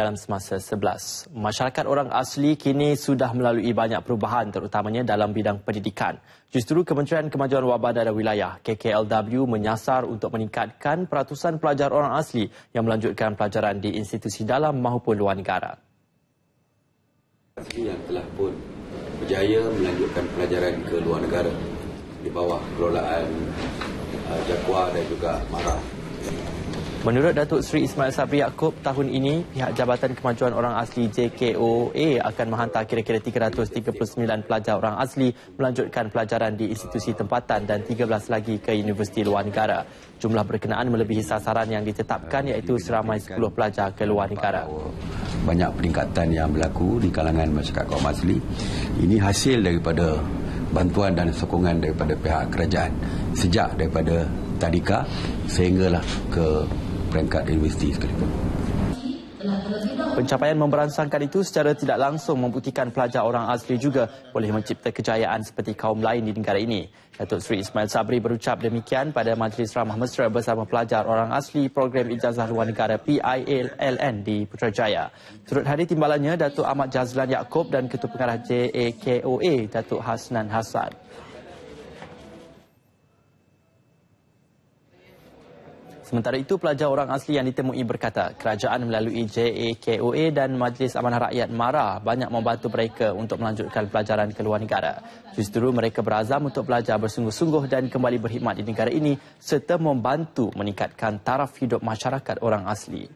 dalam semasa 11. Masyarakat orang asli kini sudah melalui banyak perubahan terutamanya dalam bidang pendidikan. Justru Kementerian Kemajuan Wabah dan Wilayah KKLW menyasar untuk meningkatkan peratusan pelajar orang asli yang melanjutkan pelajaran di institusi dalam maupun luar negara. Asli yang telah pun berjaya melanjutkan pelajaran ke luar negara di bawah kelolaan uh, Jakwa dan juga Marah Menurut Datuk Seri Ismail Sabri Yaakob, tahun ini pihak Jabatan Kemajuan Orang Asli JKOA akan menghantar kira-kira 339 pelajar orang asli melanjutkan pelajaran di institusi tempatan dan 13 lagi ke universiti luar negara. Jumlah berkenaan melebihi sasaran yang ditetapkan iaitu seramai 10 pelajar ke luar negara. Banyak peningkatan yang berlaku di kalangan masyarakat kaum asli. Ini hasil daripada bantuan dan sokongan daripada pihak kerajaan sejak daripada tadika sehinggalah ke peringkat universiti sekalipun. Pencapaian memberansangkan itu secara tidak langsung membuktikan pelajar orang asli juga boleh mencipta kejayaan seperti kaum lain di negara ini. Datuk Seri Ismail Sabri berucap demikian pada Majlis Ramah Mesra bersama pelajar orang asli program ijazah luar negara PILN di Putrajaya. Turut hadir timbalannya Datuk Ahmad Jazlan Yaakob dan Ketua Pengarah JAKOA Datuk Hasnan Hassan. Sementara itu, pelajar orang asli yang ditemui berkata kerajaan melalui JAKOA dan Majlis Amanah Rakyat MARA banyak membantu mereka untuk melanjutkan pelajaran ke luar negara. Justru mereka berazam untuk belajar bersungguh-sungguh dan kembali berkhidmat di negara ini serta membantu meningkatkan taraf hidup masyarakat orang asli.